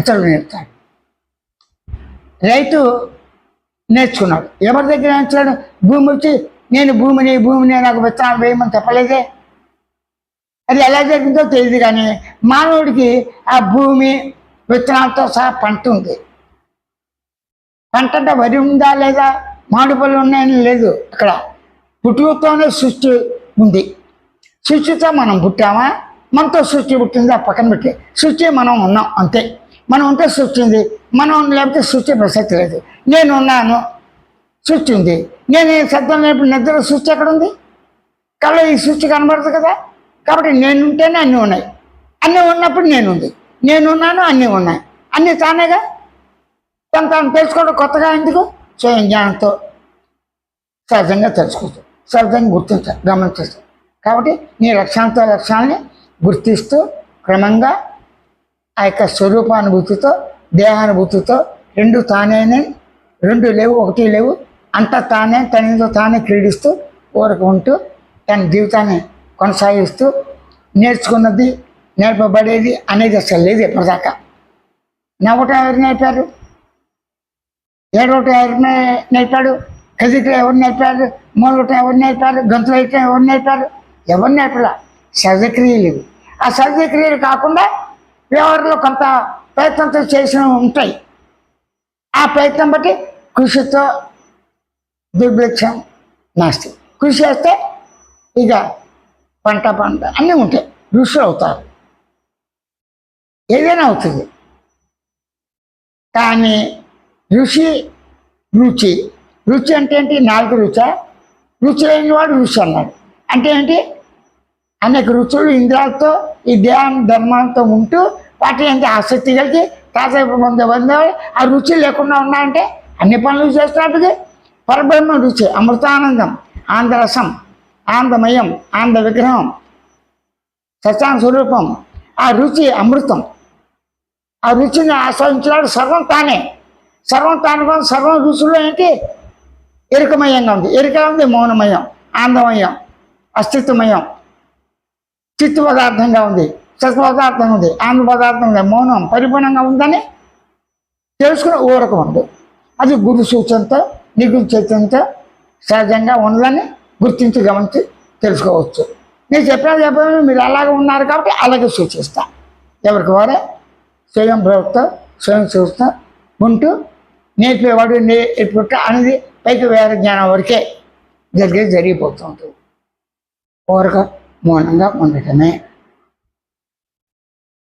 ఇతరులు నేర్పుతాడు రైతు నేర్చుకున్నాడు. ఎవరి దగ్గర నేర్చుకున్నాడు భూమి వచ్చి నేను భూమిని భూమిని నాకు విత్తనాలు వేయమని చెప్పలేదే. అది ఎలా జరిగిందో తెలియదు కానీ మానవుడికి ఆ భూమి విత్తనాలతో సహా పంట ఉంది. పంట అంటే వరి ఉందా లేదా? మామిడి పళ్ళు ఉన్నాయని లేదు అక్కడ పుట్టుకతోనే సృష్టి ఉంది. సృష్టితో మనం పుట్టామా? మనతో సృష్టి పుట్టిందా పక్కన పెట్టి. సృష్టి మనం ఉన్నాం అంతే. మనం ఉంటే సృష్టి ఉంది. మనం లేకపోతే సృష్టి ప్రసక్తి లేదు. నేను ఉన్నాను సృష్టి ఉంది. నేను శబ్దం లేపు నిద్ర సృష్టి ఎక్కడ ఉంది? కళ్ళ ఈ సృష్టి కనబడదు కదా? కాబట్టి నేను ఉంటేనే అన్నీ ఉన్నాయి. అన్నీ ఉన్నప్పుడు నేను ఉంది. నేనున్నాను అన్నీ ఉన్నాయి. అన్నీ తానేగా? తను తాను తెలుసుకోవడం కొత్తగా ఎందుకు? స్వయం జ్ఞానంతో సహజంగా తెలుసుకోవచ్చు సహజంగా గుర్తించాలి గమనించాలి కాబట్టి నీ లక్ష్యాలతో లక్ష్యాలని గుర్తిస్తూ క్రమంగా ఆ యొక్క స్వరూపానుభూతితో దేహానుభూతితో రెండు తానేనే రెండు లేవు ఒకటి లేవు. అంత తానే తనతో తానే క్రీడిస్తూ ఊరకు ఉంటూ తన జీవితాన్ని కొనసాగిస్తూ నేర్చుకున్నది నేర్పబడేది అనేది అసలు లేదు ఎప్పటిదాకా నవ్వటం ఎవరు నేర్పారు? ఏడవటం ఎవరు నేర్పాడు? కదిటం ఎవరు నేర్పారు? మూలగటం ఎవరు నేర్పారు? గంతులు వేయటం ఎవరు నేర్పారు? ఎవరు నేర్పలా? సహజక్రియలు ఆ సహజక్రియలు కాకుండా వ్యవహారంలో కొంత ప్రయత్నంతో చేసినవి ఉంటాయి. ఆ ప్రయత్నం బట్టి కృషితో దుర్భిక్షం నాస్తి కృషి చేస్తే ఇక పంట పంట అన్నీ ఉంటాయి. ఋషులు అవుతారు. ఏదైనా అవుతుంది. కానీ ఋషి రుచి రుచి అంటే ఏంటి? నాలుగు రుచ? రుచి లేని వాడు రుచి అన్నాడు. అంటే ఏంటి? అనేక రుచులు ఇంద్రాలతో ఈ దేహం ధర్మాలతో ఉంటూ వాటి ఎంత ఆసక్తి కలిగి కాసేపు పొందే పొందేవాడు ఆ రుచి లేకుండా ఉన్నాయంటే అన్ని పనులు చేస్తున్నట్టుగా. పరబ్రహ్మ రుచి అమృతానందం ఆంధ్రరసం ఆంధ్రమయం ఆంధ్ర విగ్రహం సత్యాన స్వరూపం ఆ రుచి అమృతం. ఆ రుచిని ఆస్వాదించినాడు సర్వం తానే. సర్వం తాను సర్వం రుచులు ఏంటి? ఎరుకమయంగా ఉంది. ఎరుక ఉంది మౌనమయం ఆంధ్రమయం అస్తిత్వమయం. చిత్తు పదార్థంగా ఉంది సత్ పదార్థం ఉంది ఆంధ్ర పదార్థం ఉంది మౌనం పరిపూర్ణంగా ఉందని తెలుసుకుని ఊరక ఉంది. అది గురు సూచనతో నిగురు చైతన్యంతో సహజంగా ఉందని గుర్తించి గమనించి తెలుసుకోవచ్చు. నేను చెప్పాను చెప్పాను మీరు అలాగే ఉన్నారు కాబట్టి అలాగే సూచిస్తా. ఎవరికి వారే? స్వయం ప్రవక్త స్వయం చూస్తా ఉంటూ నేర్పేవాడు నేర్పుట అనేది పైకి వేరే జ్ఞానం వరకే జరిగే జరిగిపోతూ ఉంటుంది ఊరక మౌనంగా ఉండటమే